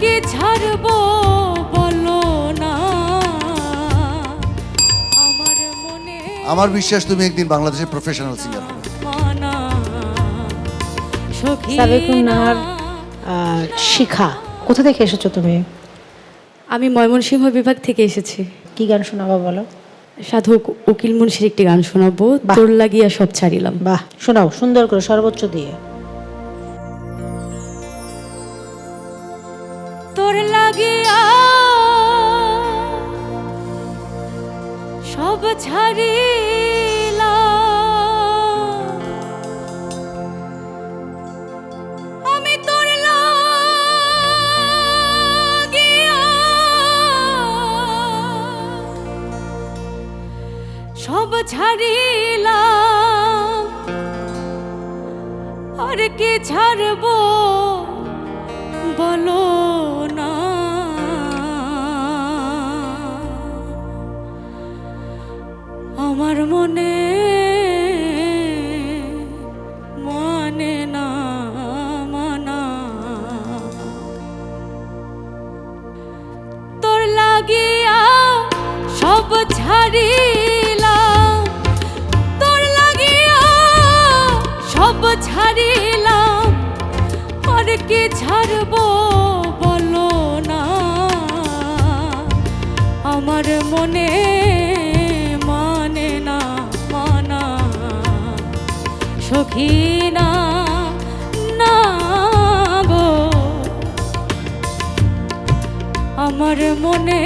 কি ছাড়বো বলো না। আমার মনে আমার বিশ্বাস তুমি একদিন বাংলাদেশের প্রফেশনাল সিঙ্গার হবে। সাবেকুন নাহার শিখা কোথা থেকে এসেছ তুমি? আমি ময়মনসিংহ বিভাগ থেকে এসেছি। কি গান শোনাবা বলো? সাধক উকিল মুন্সির একটি গান শোনাবো। তোর লাগিয়া সব ছাড়িলাম। বাহ শোনাও সুন্দর করে সর্বোচ্চ দিয়ে। সব ছাড়িলা সব ছাড়িলাম। আর কি ছাড়বো বলো না। ছাড়িলাম। সব আর কি ছাড়বো না। আমার মনে মানে না, মানা। সখী না আমার মানে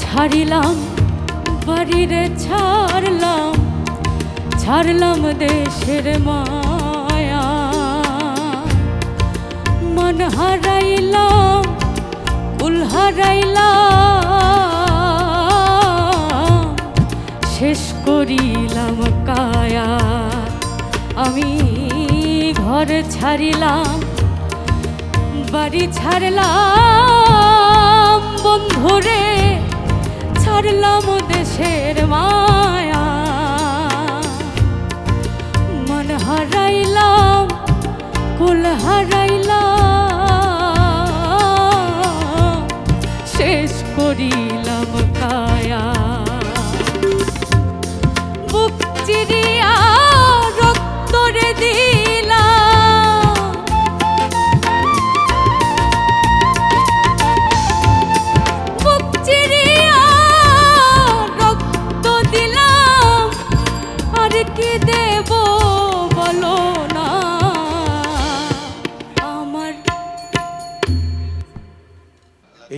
ছাড়িলাম, বাড়িরে ছাড়লাম ছাড়লাম দেশের মায়া। মন হারাইলাম কুল হারাইলাম, শেষ করিলাম কায়া। আমি ঘর ছাড়িলাম, বাড়ি ছাড়লাম, বন্ধুরে। দেশের মায়া। মন শেষ করিলাম কায়া। বুক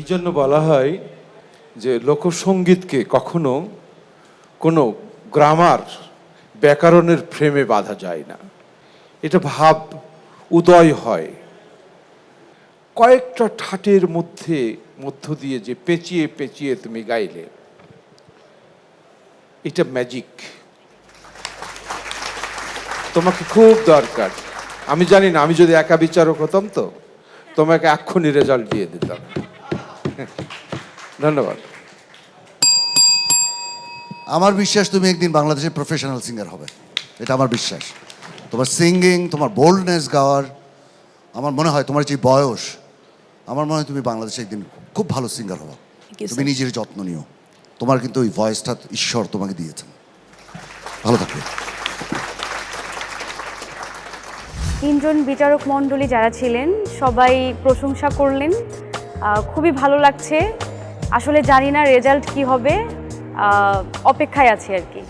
এই জন্য বলা হয় যে লোকসঙ্গীতকে কখনো কোনো গ্রামার ব্যাকরণের ফ্রেমে বাঁধা যায় না। এটা ভাব উদয় হয়। কয়েকটা ঠাটের মধ্যে, মধ্য দিয়ে যে পেঁচিয়ে পেঁচিয়ে তুমি গাইলে, এটা ম্যাজিক তোমাকে খুব দরকার। আমি জানি না, আমি যদি একা বিচারক হতাম তো, তোমাকে এক্ষুনি রেজাল্ট দিয়ে দিতাম। ধন্যবাদ। আমার বিশ্বাস তুমি একদিন বাংলাদেশের প্রফেশনাল সিঙ্গার হবে। এটা আমার বিশ্বাস। তোমার সিঙ্গিং তোমার বোল্ডনেস গাওয়ার আমার মনে হয় তোমার যে বয়স আমার মনে হয় তুমি বাংলাদেশে একদিন খুব ভালো সিঙ্গার হবে। তুমি নিজের যত্ন নিও। তোমার কিন্তু ওই ভয়েসটা ঈশ্বর তোমাকে দিয়েছেন। ভালো থাকবে তিনজন বিচারক মণ্ডলী যারা ছিলেন সবাই প্রশংসা করলেন। খুবই ভালো লাগছে। আসলে জানি না রেজাল্ট কি হবে। অপেক্ষায় আছি আর কি।